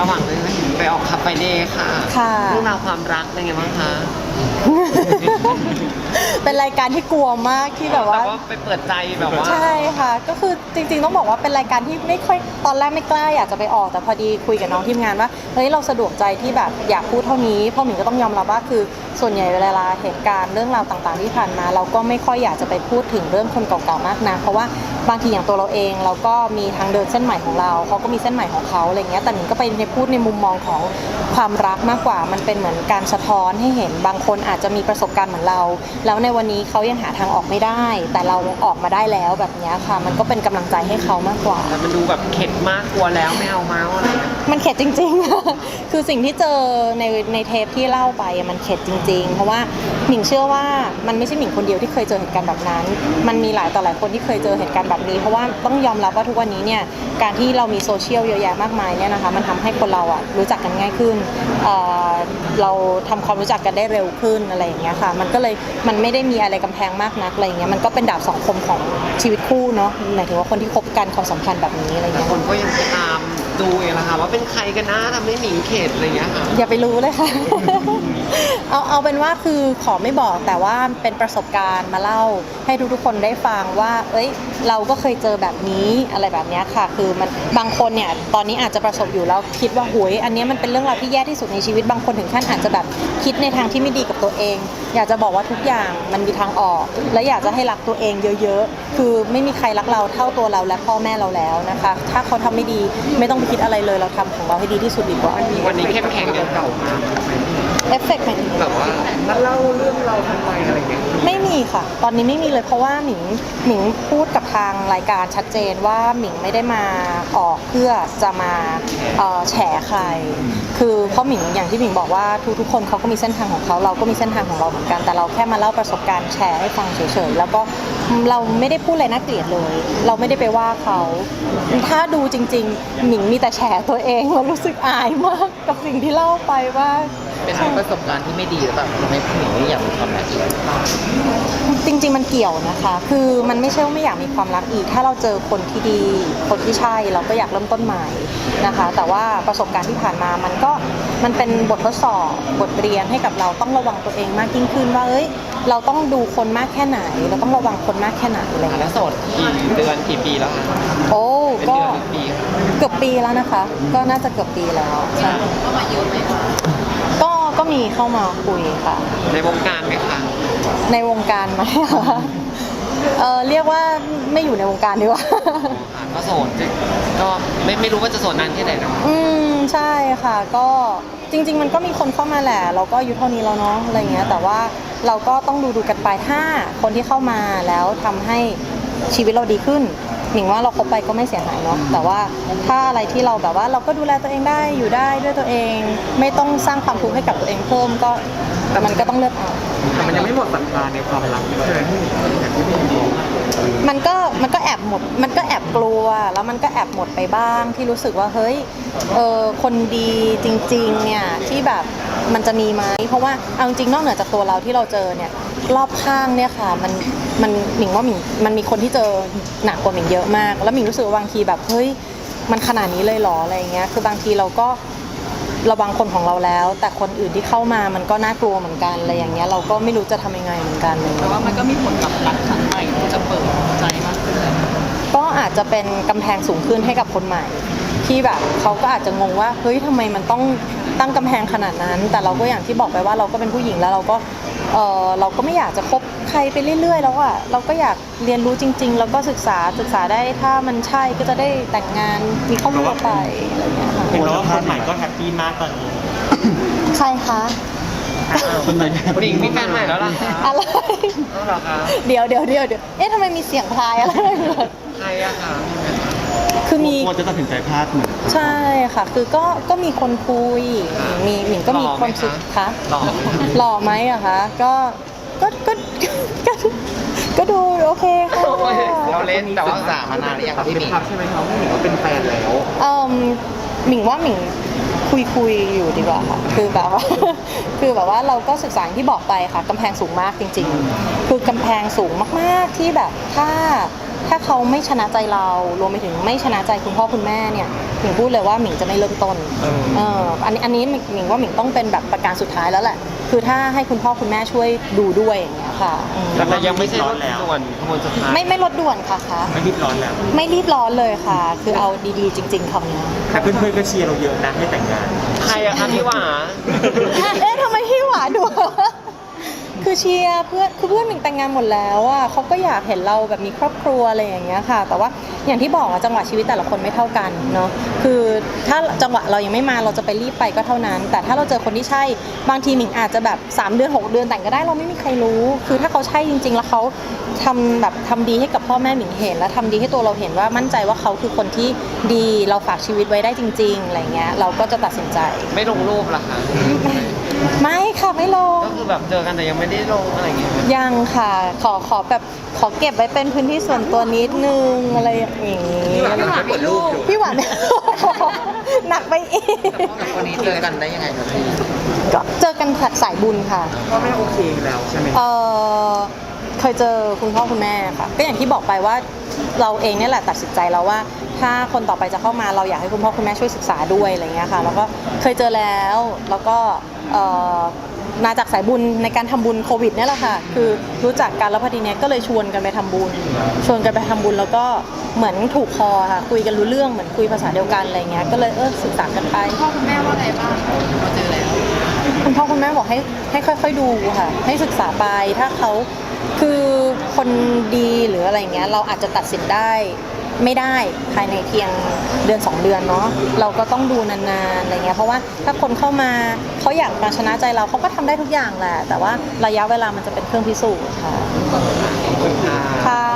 ระหว่างนี้ไปออกคาเฟ่เดย์ค่ะค่ะ เรื่องราวความรักเป็นไงบ้างคะเป็นรายการที่กลัวมากที่แบบว่า แต่ว่าไปเปิดใจแบบว่า ใช่ค่ะ ก็คือจริงๆต้องบอกว่าเป็นรายการที่ไม่ค่อยตอนแรกไม่กล้าอยากจะไปออกแต่พอดีคุยกับน้องทีมงานว่าเฮ้ยเราสะดวกใจที่แบบอยากพูดเท่านี้เพราะหมิงก็ต้องยอมรับว่าคือ ส่วนใหญ่เวลาเหตุการณ์เรื่องราวต่างๆที่ผ่านมา เราก็ไม่ค่อยอยากจะไปพูดถึงเรื่องคนเก่าๆมากนะเพราะว่า บางทีอย่างตัวเราเองเราก็มีทางเดินเส้นใหม่ของเราเขาก็มีเส้นใหม่ของเขาอะไรเงี้ยแต่หมิงก็ไปในพูดในมุมมองของความรักมากกว่า มันเป็นเหมือนการสะท้อนให้เห็นบางคนอาจจะมีประสบการณ์เหมือนเรา แล้วในวันนี้เขายังหาทางออกไม่ได้ แต่เราออกมาได้แล้วแบบเนี้ยค่ะ มันก็เป็นกำลังใจให้เขามากกว่าแต่มันดูแบบเข็ดมากกลัวแล้วไม่เอาเมาส์อะไรอย่างเงี้ยมันเข็ดจริง ๆ คือสิ่งที่เจอในในเทปที่เล่าไปอะมันเข็ดจริง ๆ เพราะว่าหมิงเชื่อว่ามันไม่ใช่หมิงคนเดียวที่เคยเจอเหตุการณ์แบบนั้น มันมีหลายต่อหลายคนที่เคยเจอเหตุการณ์แบบนี้ เพราะว่าต้องยอมรับว่าทุกวันนี้เนี่ยการที่เรามีโซเชียลเยอะแยะมากมายเนี่ยนะคะมันทำให้คนเราอะรู้จักกันง่ายขึ้นเเราทำความรู้จักกันได้เร็วขึ้นอะไรอย่างเงี้ยค่ะ มันก็เลยมันไม่ได้มีอะไรกำแพงมากนักอะไรอย่างเงี้ยมันก็เป็นดาบสองคมของชีวิตคู่เนาะหมายถึงว่าคนที่คบกันความสัมพันธ์แบบนี้อะไรอย่างเงี้ยคนก็ยังตาม ดูเองละค่ะว่าเป็นใครกันนะทำให้หมิงเข็ดอะไรอย่างเงี้ยค่ะ อย่าไปรู้เลยค่ะ เอาเอาเป็นว่าคือขอไม่บอกแต่ว่าเป็นประสบการณ์มาเล่าให้ทุกๆคนได้ฟังว่า เอ้ย เราก็เคยเจอแบบนี้อะไรแบบเนี้ยค่ะ คือมันบางคนเนี่ยตอนนี้อาจจะประสบอยู่แล้วคิดว่าหุยอันเนี้ยมันเป็นเรื่องราวที่แย่ที่สุดในชีวิตบางคนถึงขั้นอาจจะแบบคิดในทางที่ไม่ดีกับตัวเอง อยากจะบอกว่าทุกอย่างมันมีทางออก และอยากจะให้รักตัวเองเยอะๆ คือไม่มีใครรักเราเท่าตัวเราและพ่อแม่เราแล้วนะคะ ถ้าเขาทำไม่ดีไม่ต้องไปคิดอะไรเลยเราทำของเราให้ดีที่สุดดีกว่าวันนี้เข้มแข็งเดือนเก่ามาเอฟเฟกต์หมายถึงแบบว่ามาเล่าเรื่องเราทำไมอะไรอย่างเงี้ยไม่มีค่ะ ตอนนี้ไม่มีเลยเพราะว่าหมิงหมิงพูดกับทางรายการชัดเจนว่าหมิงไม่ได้มาออกเพื่อจะมาเอ่อแฉใคร คือเพราะหมิงอย่างที่หมิงบอกว่าทุกๆคนเขาก็มีเส้นทางของเขาเราก็มีเส้นทางของเราเหมือนกันแต่เราแค่มาเล่าประสบการณ์แชร์ให้ฟังเฉยๆแล้วก็ เราไม่ได้พูดอะไรน่าเกลียดเลย เราไม่ได้ไปว่าเขา ถ้าดูจริง ๆหมิงมีแต่แฉตัวเองเรารู้สึกอายมากกับสิ่งที่เล่าไปว่า เป็นประสบการณ์ที่ไม่ดีหรือเปล่าทำให้ผู้หญิงไม่อยากมีความรักอีก จริง ๆ มันเกี่ยวนะคะ คือมันไม่ใช่ว่าไม่อยากมีความรักอีก ถ้าเราเจอคนที่ดี คนที่ใช่เราก็อยากเริ่มต้นใหม่นะคะ แต่ว่าประสบการณ์ที่ผ่านมามันก็มันเป็นบททดสอบบทเรียนให้กับเราต้องระวังตัวเองมากยิ่งขึ้นว่าเอ้ยเราต้องดูคนมากแค่ไหน เราต้องระวังคนมากแค่ไหนอะไรอย่างแล้เงี้วยโสดกี่เดือนกี่ปีแล้วคะโอ้เป็นก็เดือนหรือปีคะเกือบปีแล้วนะคะ ก็น่าจะเกือบปีแล้วใช่ก็ก็มีเข้ามาคุยค่ะ ในวงการไหมคะในวงการไหม เออเรียกว่าไม่อยู่ในวงการดีกว่าค่ะก็โสดก็ไม่ไม่รู้ว่าจะโสดนานแค่ไหนนะอืมใช่ค่ะก็จริง ๆ มันก็มีคนเข้ามาแหละ เราก็อายุเท่านี้แล้วเนาะอะไรเงี้ย แต่ว่าเราก็ต้องดูดูกันไปถ้าคนที่เข้ามาแล้วทำให้ชีวิตเราดีขึ้น หนิงว่าเราคบไปก็ไม่เสียหายเนาะแต่ว่าถ้าอะไรที่เราแบบว่าเราก็ดูแลตัวเองได้อยู่ได้ด้วยตัวเอง ไม่ต้องสร้างความทุกข์ให้กับตัวเองเพิ่มก็แต่มันก็ต้องเลือกเอาแต่มันยังไม่หมดศรัทธาในความรักใช่ไหมอย่างที่พี่บอกมันก็มันก็แอบหมดมันก็แอบกลัว แล้วมันก็แอบหมดไปบ้างที่รู้สึกว่าเฮ้ยเออคนดีจริงๆเนี่ยที่แบบมันจะมีไหมเพราะว่าเอาจริงๆนอกเหนือจากตัวเราที่เราเจอเนี่ย รอบข้างเนี่ยค่ะ มันมันหมิงว่าหมิงมันมีคนที่เจอหนักกว่าหมิงเยอะมาก แล้วหมิงรู้สึกว่าบางทีแบบเฮ้ยมันขนาดนี้เลยเหรออะไรอย่างเงี้ยคือบางทีเราก็ระวังคนของเราแล้ว แต่คนอื่นที่เข้ามามันก็น่ากลัวเหมือนกันอะไรอย่างเงี้ยเราก็ไม่รู้จะทำยังไงเหมือนกันเลยแต่ว่ามันก็มีผลกับรักครั้งใหม่ที่จะเปิดใจมากขึ้นก็อาจจะเป็นกำแพงสูงขึ้นให้กับคนใหม่ ที่แบบเขาก็อาจจะงงว่าเฮ้ยทำไมมันต้องตั้งกำแพงขนาดนั้น แต่เราก็อย่างที่บอกไปว่าเราก็เป็นผู้หญิงแล้วเราก็ เออเราก็ไม่อยากจะคบใครไปเรื่อย ๆ แล้วอะเราก็อยากเรียนรู้จริง ๆ แล้วก็ศึกษาศึกษาได้ถ้ามันใช่ก็จะได้แต่งงานมีครอบครัวไปอะไรอย่างเงี้ยค่ะเห็นว่าคนใหม่ก็แฮปปี้มากตอนนี้ใครคะคนใหม่หนิงมีแฟนใหม่แล้วล่ะคะอะไรเอาเหรอคะเดี๋ยวเดี๋ยวเดี๋ยวเดี๋ยวเอ๊ะทำไมมีเสียงพลายอะไรใครอะคะ คือมีควรจะตัดสินใจพลาดหนึ่งใช่ค่ะ คือก็ก็มีคนคุยมีหมิงก็มีความสุขคะหล่อหล่อไหมอะคะก็ก็ก็ก็ก็ดูโอเคค่ะเราเล่นแต่ว่าศึกษามานานหรือยังครับพี่หมิงครับใช่ไหมครับพี่หนิงว่าเป็นแฟนแล้วเอ่มหมิงว่าหมิงคุยคุยอยู่ดีกว่าค่ะคือแบบว่าคือแบบว่าเราก็ศึกษาอย่างที่บอกไปค่ะกำแพงสูงมากจริง ๆ คือกำแพงสูงมากๆที่แบบถ้า ถ้าเขาไม่ชนะใจเรารวมไปถึงไม่ชนะใจคุณพ่อคุณแม่เนี่ยหมิงพูดเลยว่าหมิงจะไม่เริ่มต้นเออเอออันนี้อันนี้หมิงว่าหมิงต้องเป็นแบบประการสุดท้ายแล้วแหละ คือถ้าให้คุณพ่อคุณแม่ช่วยดูด้วยอย่างเงี้ยค่ะอืมแต่ยังไม่ใช่รถด่วนขบวนสุดท้ายไม่ไม่ลดด่วนค่ะคะไม่รีบร้อนแล้ว ไม่รีบร้อนเลยค่ะ คือเอาดีๆ จริง ๆคำนี้ แต่เพื่อนๆก็เชียร์เราเยอะนะให้แต่งงาน ใครอะคะพี่หวา เอ๊ะทำไมพี่หวาดู คือเชียร์เพื่อนคือเพื่อนหมิงแต่งงานหมดแล้วอะเขาก็อยากเห็นเราแบบมีครอบครัวอะไรอย่างเงี้ยค่ะ แต่ว่าอย่างที่บอกอะจังหวะชีวิตแต่ละคนไม่เท่ากันเนาะคือถ้าจังหวะเรายังไม่มาเราจะไปรีบไปก็เท่านั้น แต่ถ้าเราเจอคนที่ใช่บางทีหมิงอาจจะแบบ3เดือน6 เดือนแต่งก็ได้เราไม่มีใครรู้ คือถ้าเขาใช่จริง ๆ แล้วเขาทำแบบทำดีให้กับพ่อแม่หมิงเห็น แล้วทำดีให้ตัวเราเห็นว่ามั่นใจว่าเขาคือคนที่ดีเราฝากชีวิตไว้ได้จริง ๆอะไรเงี้ยเราก็จะตัดสินใจ ไม่ลงรูปเหรอคะ ไม่ค่ะไม่ลง ก็คือแบบเจอกันแต่ยังไม่ได้ลงอะไรอย่างเงี้ยยังค่ะ ขอขอแบบขอเก็บไว้เป็นพื้นที่ส่วนตัวนิดนึงอะไรอย่างงี้พี่หวานมีลูกพี่หวาน หนักไปอีกกับคนนี้เจอกันได้ยังไงครับพี่ก็เจอกันสายบุญค่ะ ก็ไม่โอเคแล้วใช่ไหมเออเคยเจอคุณพ่อคุณแม่ค่ะก็อย่างที่บอกไปว่าเราเองเนี่ยแหละตัดสินใจแล้วว่า ถ้าคนต่อไปจะเข้ามาเราอยากให้คุณพ่อคุณแม่ช่วยศึกษาด้วยอะไรเงี้ยค่ะ แล้วก็เคยเจอแล้วแล้วก็เอ่อ มาจากสายบุญในการทำบุญโควิดนี่แหละค่ะ คือรู้จักกันแล้วพอดีเนี้ยก็เลยชวนกันไปทำบุญ ชวนกันไปทำบุญแล้วก็เหมือนถูกคอค่ะ คุยกันรู้เรื่องเหมือนคุยภาษาเดียวกันอะไรเงี้ย ก็เลยเออศึกษากันไปพ่อคุณแม่ว่าไงบ้างพอเจอแล้ว คุณพ่อคุณแม่บอกให้ให้ค่อย ๆดูค่ะ ให้ศึกษาไปถ้าเขาคือคนดีหรืออะไรเงี้ยเราอาจจะตัดสินได้ ไม่ได้ภายในเพียงเดือน 2 เดือนเนาะเราก็ต้องดูนานๆอะไรเงี้ยเพราะว่าถ้าคนเข้ามาเขาอยากมาชนะใจเราเขาก็ทำได้ทุกอย่างแหละแต่ว่าระยะเวลามันจะเป็นเครื่องพิสูจน์ค่ะค่ะ